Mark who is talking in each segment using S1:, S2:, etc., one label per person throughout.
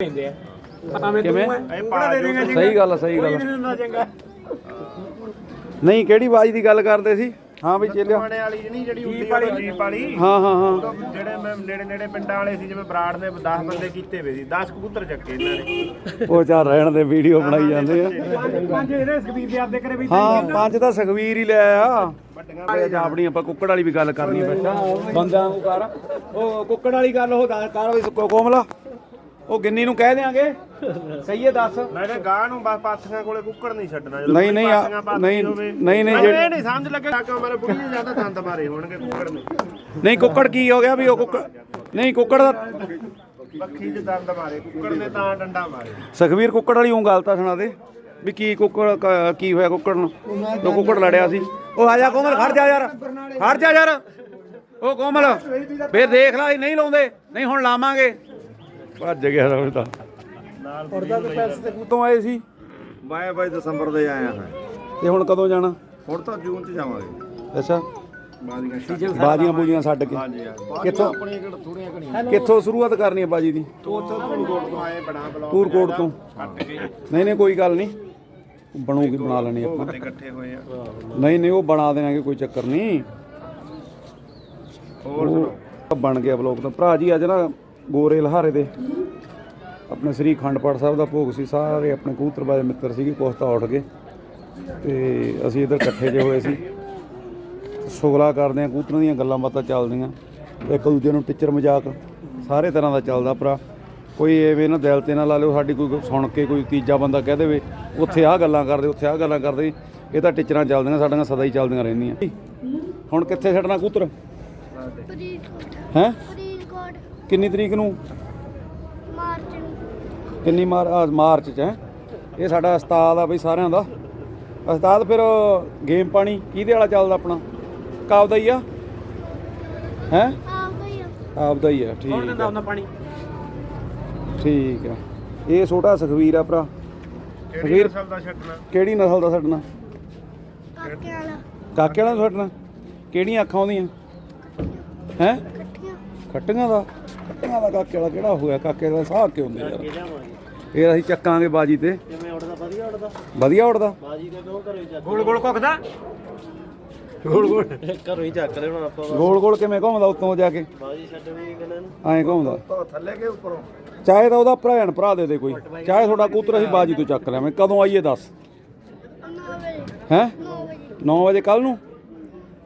S1: ਪੈਂਦੇ ਆ। ਭਾਵੇਂ
S2: ਕਿਵੇਂ?
S1: ਤੂੰ ਐ ਉਂਗਲਾਂ ਦੇ ਦੇਗਾ
S2: ਸਹੀ ਗੱਲ ਆ, ਸਹੀ ਗੱਲ ਆ।
S1: ਨਹੀਂ ਦਿੰਦਾ ਚੰਗਾ
S2: ਨਹੀਂ ਕਿਹੜੀ ਬਾਜੀ ਦੀ ਗੱਲ ਕਰਦੇ ਸੀ? ਹਾਂ ਬਈ ਚੇਲਿਆ
S3: ਵਾਲੇ ਵਾਲੀ ਜਿਹੜੀ ਜਿਹੜੀ ਉੱਡੀ
S1: ਵਾਲੀ?
S3: ਜੀਪ ਵਾਲੀ।
S2: ਹਾਂ ਹਾਂ ਹਾਂ।
S3: ਜਿਹੜੇ ਮੈਂ ਨੇੜੇ ਨੇੜੇ ਪਿੰਡਾਂ ਵਾਲੇ ਸੀ ਜਿਵੇਂ ਬਰਾੜ ਨੇ 10 ਬੰਦੇ ਕੀਤੇ ਵੇ ਸੀ 10 ਕਬੂਤਰ ਚੱਕੇ ਇਹਨਾਂ ਨੇ।
S2: ਉਹ ਚਾਰ ਰਹਿਣ ਦੇ ਵੀਡੀਓ ਬਣਾਈ ਜਾਂਦੇ ਆ।
S1: ਪੰਜ ਇਹਦੇ ਸਕਬੀਰ ਦੇ ਆਪਦੇ ਕਰੇ ਵੀ
S2: ਹਾਂ ਪੰਜ ਤਾਂ ਸੁਖਵੀਰ ਹੀ ਲੈ ਆ। ਵੱਡੀਆਂ ਆਪਣੀ ਆਪਾਂ ਕੁੱਕੜ ਵਾਲੀ ਵੀ ਗੱਲ ਕਰਨੀ ਬੈਠਾ। ਬੰਦਿਆਂ ਨੂੰ ਕਰ। ਉਹ ਕੁੱਕੜ ਵਾਲੀ ਗੱਲ ਉਹ ਦੱਸ ਕਰ ਵੀ ਕੋਮਲਾ। ਉਹ ਗਿੰਨੀ ਨੂੰ ਕਹਿ ਦਿਆਂਗੇ। ਸਹੀਏ ਦੱਸ।
S3: ਮੈਂ ਕਿਹਾ ਗਾਂ ਨੂੰ ਬਸ ਪਾਥੀਆਂ ਕੋਲੇ ਕੁੱਕੜ ਨਹੀਂ ਛੱਡਣਾ। ਜਦੋਂ
S2: ਨਹੀਂ, ਨਹੀਂ, ਆ-
S3: ਪਾਥੀਆਂ ਪਾਥੀ
S2: ਨਹੀਂ,
S3: ਹੋਵੇ।
S2: ਨਹੀਂ, ਨਹੀਂ,
S3: ਮੈਨੂੰ ਇਹ ਨਹੀਂ ਸਮਝ ਲੱਗਿਆ ਕਿ ਮੇਰੇ ਬੁੜੀ ਨੇ ਜਾਂਦਾ ਦੰਦ ਮਾਰੇ ਹੋਣਗੇ ਕੁੱਕੜ ਨੇ।
S2: ਨਹੀਂ ਕੁੱਕੜ ਕੀ ਹੋ ਗਿਆ ਵੀ ਉਹ ਕੁੱਕੜ ਨਹੀਂ ਕੁੱਕੜ ਦਾ
S3: ਬੱਖੀ 'ਚ ਦੰਦ ਮਾਰੇ ਕੁੱਕੜ ਨੇ ਤਾਂ ਡੰਡਾ ਮਾਰੇ।
S2: ਸੁਖਵੀਰ ਕੁੱਕੜ ਵਾਲੀ ਉਹ ਗੱਲ ਤਾਂ ਸੁਣਾ ਦੇ ਵੀ ਕੀ ਕੁੱਕੜ ਕ- ਕੀ ਹੋਇਆ ਕੁੱਕੜ ਨੂੰ? ਉਹ ਕੁੱਕੜ ਲੜਿਆ ਸੀ। ਉਹ ਆ ਜਾ ਕੋਮਲ ਖੜ ਜਾ ਯਾਰ ਖੜ ਜਾ ਯਾਰ। ਉਹ ਕੋਮਲ ਫੇਰ ਦੇਖ ਲੈ ਨਹੀਂ ਲਾਉਂਦੇ ਨਹੀਂ ਹੁਣ ਲਾਵਾਂਗੇ। ਭੱਜ ਗਿਆ ਰੋਜ਼ ਤਾਂ। ਤੋਂ ਆਏ ਸੀ?
S4: ਮੈਂ ਬਾਈ ਦਸੰਬਰ ਦੇ ਆਇਆ ਹਾਂ।
S2: ਤੇ ਹੁਣ ਕਦੋਂ ਜਾਣਾ?
S4: ਹੁਣ ਤਾਂ ਜੂਨ ਚ ਜਾਵਾਂਗੇ।
S2: ਅੱਛਾ।
S4: ਛੱਡ
S2: ਬਾਜੀਆਂ ਬੂਜੀਆਂ ਛੱਡ ਕੇ।
S4: ਹਾਂਜੀ
S2: ਕਿੱਥੋਂ?
S4: ਆਪਣੀਆਂ ਕਿਹੜਾ ਥੋੜੀਆਂ ਘਣੀਆਂ?
S2: ਕਿੱਥੋਂ ਸ਼ੁਰੂਆਤ ਕਰਨੀ ਹੈ ਬਾਜੀ ਦੀ?
S3: ਉੱਥੇ ਧੂਲਕੋਟ ਤੋਂ ਆਏ ਬਣਾ ਬਲੌਗ
S2: ਪੂਰਕੋਟ ਤੋਂ।
S3: ਛੱਡ ਕੇ।
S2: ਨਹੀਂ ਨਹੀਂ ਕੋਈ ਗੱਲ ਨਹੀਂ। ਬਣੂਗੀ ਬਣਾ ਲੈਣੀ ਆਪਾਂ।
S3: ਤੇ ਇਕੱਠੇ ਹੋਏ ਆ।
S2: ਨਹੀਂ ਨਹੀਂ ਉਹ ਬਣਾ ਦੇਣਾਗੇ ਕੋਈ ਚੱਕਰ ਨਹੀਂ। ਹੋਰ ਬਣ ਗਿਆ ਬਲੌਗ ਤਾਂ। ਭਰਾ ਜੀ ਅੱਜ ਨਾ ਗੋਰੇ ਲਹਾਰੇ ਦੇ। ਆਪਣੇ ਸ੍ਰੀ ਖੰਡਪਾਠ ਸਾਹਿਬ ਦਾ ਭੋਗ ਸੀ। ਸਾਰੇ ਆਪਣੇ ਕਬੂਤਰਬਾਜ਼ ਮਿੱਤਰ ਸੀਗੇ ਕੋਸਤਾ ਉੱਠ ਗਏ। ਤੇ ਅਸੀਂ ਇਧਰ ਇਕੱਠੇ ਜੇ ਹੋਏ ਸੀ। ਸੁਗਲਾ ਕਰਦੇ ਆ ਕਬੂਤਰਾਂ ਦੀਆਂ ਗੱਲਾਂ ਬਾਤਾਂ ਚੱਲਦੀਆਂ। ਇੱਕ ਦੂਜੇ ਨੂੰ ਟਿੱਚਰ ਮਜ਼ਾਕ ਸਾਰੇ ਤਰ੍ਹਾਂ ਦਾ ਚੱਲਦਾ ਭਰਾ। ਕੋਈ ਐਵੇਂ ਨਾ ਦਿਲ ਤੇ ਨਾ ਲਾ ਲਿਓ ਸਾਡੀ ਕੋਈ ਸੁਣ ਕੇ ਕੋਈ ਤੀਜਾ ਬੰਦਾ ਕਹਿ ਦੇਵੇ ਉੱਥੇ ਆਹ ਗੱਲਾਂ ਕਰਦੇ ਉੱਥੇ ਆਹ ਗੱਲਾਂ ਕਰਦੇ। ਇਹ ਤਾਂ ਟਿੱਚਰਾਂ ਚੱਲਦੀਆਂ ਸਾਡੀਆਂ ਸਦਾ ਹੀ ਚੱਲਦੀਆਂ ਰਹਿੰਦੀਆਂ। ਹੁਣ ਕਿੱਥੇ ਛੱਡਣਾ
S5: ਫਰੀਦਕੋਟ
S2: ਹੈ? ਕਿੰਨੀ ਤਰੀਕ ਨੂੰ?
S5: ਮਾਰਚ ਨੂੰ।
S2: ਕਿੰਨੀ ਮਾਰ ਮਾਰਚ ਚ ਹੈ? ਇਹ ਸਾਡਾ ਉਸਤਾਦ ਆ ਬਈ ਸਾਰਿਆਂ ਦਾ। ਉਸਤਾਦ ਫਿਰ ਗੇਮ ਪਾਣੀ ਕਿਹਦੇ ਵਾਲਾ ਚੱਲਦਾ ਆਪਣਾ? ਕਾਬ ਦਾ ਹੀ ਆ? ਹੈ?
S5: ਆ। ਗਈ
S2: ਆਪ ਦਾ ਹੀ ਆ ਠੀਕ
S1: ਕੌਣ ਦਿੰਦਾ
S2: ਆ।
S1: ਉਹਨਾਂ ਪਾਣੀ?
S2: ਠੀਕ ਆ। ਇਹ ਛੋਟਾ ਸੁਖਵੀਰ ਆ ਭਰਾ।
S3: ਕਿਹੜੀ ਨਸਲ ਦਾ ਛੱਡਣਾ?
S2: ਕਿਹੜੀ ਨਸਲ ਦਾ ਛੱਡਣਾ?
S5: ਕਾਕੇ ਵਾਲਾ।
S2: ਕਾਕੇ ਵਾਲਾ ਛੱਡਣਾ? ਕਿਹੜੀਆਂ ਅੱਖਾਂ ਉਹਦੀਆਂ? ਹੈ?
S5: ਇਕੱਠੀਆਂ
S2: ਖੱਟੀਆਂ ਦਾ? ਖੱਟੀਆਂ ਦਾ ਕਾਕੇ ਵਾਲਾ ਕਿਹੜਾ ਹੋਇਆ? ਕਾਕੇ ਦਾ ਸਾਹ ਕਿਉਂ ਹੁੰਦੇ ਯਾਰ? ਇਹ ਅਸੀਂ ਚੱਕਾਂਗੇ ਬਾਜੀ ਤੇ।
S1: ਕਿਵੇਂ ਉੱਡਦਾ? ਵਧੀਆ ਉੱਡਦਾ।
S2: ਵਧੀਆ ਉੜਦਾ
S1: ਗੋਲ ਗੋਲ ਕੁੱਕਦਾ ਗੋਲ ਗੋਲ। ਘਰੋਂ ਹੀ ਚੱਕ ਲੈਣਾ ਆਪਾਂ
S2: ਗੋਲ ਗੋਲ ਕਿਵੇਂ ਘੁੰਮਦਾ ਉੱਤੋਂ ਜਾ ਕੇ?
S1: ਬਾਜੀ ਛੱਡਣੀ ਕਹਿੰਦੇ
S2: ਐਂ ਘੁੰਮਦਾ।
S4: ਤਾਂ ਥੱਲੇ ਕੇ ਉੱਪਰੋਂ।
S2: ਚਾਹੇ ਤਾਂ ਉਹਦਾ ਭੈਣ ਭਰਾ ਦੇ ਦੇ ਕੋਈ। ਚਾਹੇ ਤੁਹਾਡਾ ਕੂਤਰ ਅਸੀਂ ਬਾਜੀ ਤੋਂ ਚੱਕ ਲਿਆਵੇਂ ਕਦੋਂ ਆਈਏ ਦੱਸ?
S5: 9 ਵਜੇ
S2: ਹੈ?
S5: 9 ਵਜੇ
S2: 9 ਵਜੇ ਕੱਲ ਨੂੰ?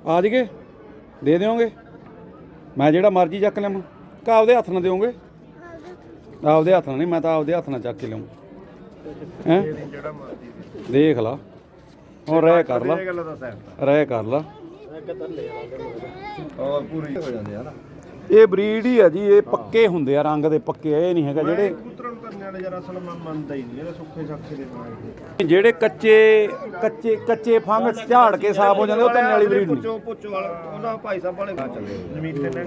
S2: ਆ ਜਗੇ ਦੇ ਦਿਓਗੇ? ਮੈਂ ਜਿਹੜਾ ਮਰਜ਼ੀ ਚੱਕ ਲਿਆਵਾਂ। ਕਾ ਆਪਦੇ ਹੱਥ ਨਾਲ ਦਿਓਗੇ? ਆਪਦੇ ਹੱਥ ਨਾਲ ਨਹੀਂ ਮੈਂ ਤਾਂ ਆਪਦੇ ਹੱਥ ਨਾਲ ਚੱਕ ਕੇ ਲਿਆਉਂ ਹੈ?
S3: ਜਿਹੜਾ ਮਰਦੀ
S2: ਦੇਖ ਲਾ। ਹੁਣ ਰਹਿ ਕਰ ਲਾ।
S3: ਇਹ ਗੱਲ ਦਾ ਸਹਿਬ
S2: ਰਹਿ ਕਰ ਲਾ।
S4: ਔਰ ਪੂਰੀ ਹੋ ਜਾਂਦੇ ਆ ਨਾ।
S2: ਇਹ ਬਰੀਡ ਹੀ ਆ ਜੀ ਇਹ ਪੱਕੇ ਹੁੰਦੇ ਆ ਰੰਗ ਦੇ ਪੱਕੇ ਇਹ ਨਹੀਂ ਹੈਗਾ ਜਿਹੜੇ
S3: ਕਬੂਤਰਾਂ ਨੂੰ ਕਰਨੇ ਵਾਲੇ ਜਰਾ ਅਸਲ ਮੈਂ ਮੰਨਦਾ ਹੀ ਨਹੀਂ ਇਹਦੇ ਸੁੱਖੇ ਸਾਖੇ ਦੇ ਬਣਾਏ
S2: ਜਿਹੜੇ ਕੱਚੇ ਕੱਚੇ ਕੱਚੇ ਫੰਗ ਝਾੜ ਕੇ ਸਾਫ਼ ਹੋ ਜਾਂਦੇ ਉਹ ਤੰਨੇ ਵਾਲੀ ਬਰੀਡ ਨਹੀਂ।
S4: ਪੁੱਛੋ ਪੁੱਛੋ ਵਾਲਾ ਉਹਨਾਂ ਭਾਈ ਸਾਹਿਬ ਵਾਲੇ ਚੱਲੇ।
S3: ਜ਼ਮੀਨ ਤੇ ਨੇ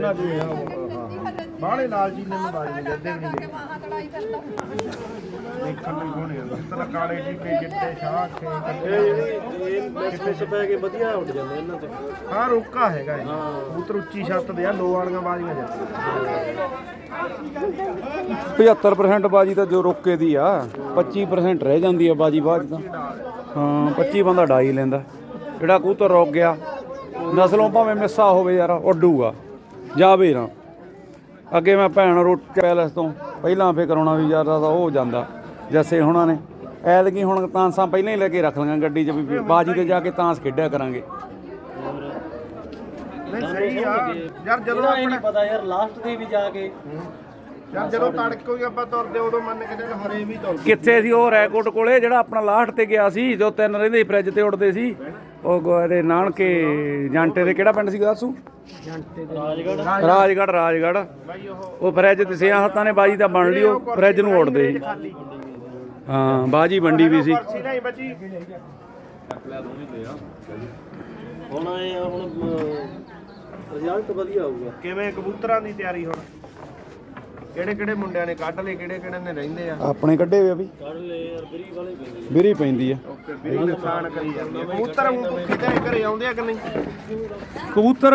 S3: ਬਾਹਲੇ ਲਾਲ ਜੀ ਨੇ ਬਾਜ ਨਹੀਂ ਜਾਂਦੇ ਵੀ ਨਹੀਂ। ਦੇਖਣ ਨੂੰ ਕੋਣੇ ਹੁੰਦਾ ਤੇਰਾ ਕਾਲੇ ਟੀਕੇ ਸ਼ਾਹ ਖੇ
S1: ਇਹ ਮੈਸੇਜ ਪੈ ਕੇ ਵਧੀਆ ਉੱਡ ਜਾਂਦੇ ਇਹਨਾਂ ਤੇ।
S3: ਹਾਂ ਰੋਕਾ ਹੈਗਾ ਇਹ। ਕਬੂਤਰ ਉੱਚੀ ਛੱਤ ਦੇ ਆ ਲੋ ਵਾਲੀਆਂ ਬਾਜ਼ੀਆਂ ਜਾਂਦੀਆਂ
S2: 75% ਬਾਜੀ ਤਾਂ ਜੋ ਰੋਕੇ ਦੀ ਆ 25% ਰਹਿ ਜਾਂਦੀ ਆ ਬਾਜੀ ਬਾਅਦ ਤਾਂ। ਹਾਂ। 25 ਬੰਦਾ ਡਾਈ ਲੈਂਦਾ। ਜਿਹੜਾ ਕਬੂਤਰ ਰੁਕ ਗਿਆ ਨਸਲੋਂ ਭਾਵੇਂ ਮਿੱਸਾ ਹੋਵੇ ਯਾਰ ਉੱਡੂਗਾ ਜਾਵੇ ਨਾ। ਅੱਗੇ ਮੈਂ ਭੈਣ ਰੋਟ ਪੈਲਸ ਤੋਂ ਪਹਿਲਾਂ ਫਿਕਰ ਹੋਣਾ ਵੀ ਯਾਰ ਦਾ ਉਹ ਜਾਂਦਾ ਜੱਸੇ ਹੁਣਾਂ ਨੇ। ਐਤਕੀ ਹੁਣ ਤਾਂਸਾਂ ਪਹਿਲਾਂ ਹੀ ਲੈ ਕੇ ਰੱਖ ਲਈਆਂ ਗੱਡੀ 'ਚ ਵੀ ਬਾਜੀ ਤੇ ਜਾ ਕੇ ਤਾਂਸ ਖੇਡਿਆ ਕਰਾਂਗੇ।
S3: ਨਹੀਂ ਸਹੀ ਆ। ਯਾਰ ਜਦੋਂ
S1: ਇਹ
S3: ਆਪਣਾ
S1: ਨਹੀਂ ਪਤਾ ਯਾਰ ਲਾਸਟ ਤੇ ਵੀ ਜਾ ਕੇ।
S3: ਯਾਰ ਜਦੋਂ ਤੜਕੋ ਹੀ ਆਪਾਂ ਤੁਰਦੇ ਉਦੋਂ ਮੰਨ ਕੇ ਚੱਲ ਹਰੇ ਵੀ ਤੁਰ
S2: ਕਿੱਥੇ ਸੀ ਉਹ ਰੈਕੋਰਡ ਕੋਲੇ ਜਿਹੜਾ ਆਪਣਾ ਲਾਸਟ ਤੇ ਗਿਆ ਸੀ ਜੋ ਤਿੰਨ ਰਹਿੰਦੇ ਫ੍ਰਿਜ ਤੇ ਉੱਡਦੇ ਸੀ। ਉਹ ਗੋ- ਇਹਦੇ ਨਾਨਕੇ ਜਾਂਟੇ ਦੇ ਕਿਹੜਾ ਪਿੰਡ ਸੀ ਦੱਸੂ?
S1: ਰਾਜਗੜ
S2: ਰਾਜਗੜ ਰਾਜਗੜ ਉਹ ਫ੍ਰਿਜ ਤੇ ਸਿਆਂ ਹੱਤਾਂ ਨੇ ਬਾਜੀ ਤਾਂ ਬਣ ਲਈ ਉਹ ਫ੍ਰਿਜ ਨੂੰ ਉੱਡਦੇ ਸੀ। ਹਾਂ ਬਾਜੀ ਵੰਡੀ ਵੀ ਸੀ।
S1: ਹੁਣ ਆਏ ਆ ਹੁਣ ਰਿਜ਼ਲਟ ਵਧੀਆ ਆਊਗਾ
S3: ਕਿਵੇਂ ਕਬੂਤਰਾਂ ਦੀ ਤਿਆਰੀ ਹੁਣ? ਕਿਹੜੇ ਕਿਹੜੇ ਮੁੰਡਿਆਂ ਨੇ ਕੱਢ ਲਏ ਕਿਹੜੇ ਕਿਹੜੇ ਨੇ ਰਹਿੰਦੇ ਆ?
S2: ਆਪਣੇ ਕੱਢੇ ਵੇ ਵੀ।
S1: ਕੱਢ ਲੈ ਯਾਰ ਬਰੀ ਵਾਲੇ ਪੈਂਦੇ
S2: ਬਿਰੀ ਪੈਂਦੀ ਆ।
S3: ਓਕੇ ਵੀ ਨੁਕਸਾਨ ਕਰੀ ਜਾਂਦੇ ਆ। ਕਬੂਤਰ ਹੁਣ ਭੁੱਖੇ ਤੇ ਘਰੇ ਆਉਂਦੇ ਆ ਕਿ ਨਹੀਂ?
S2: ਕਬੂਤਰ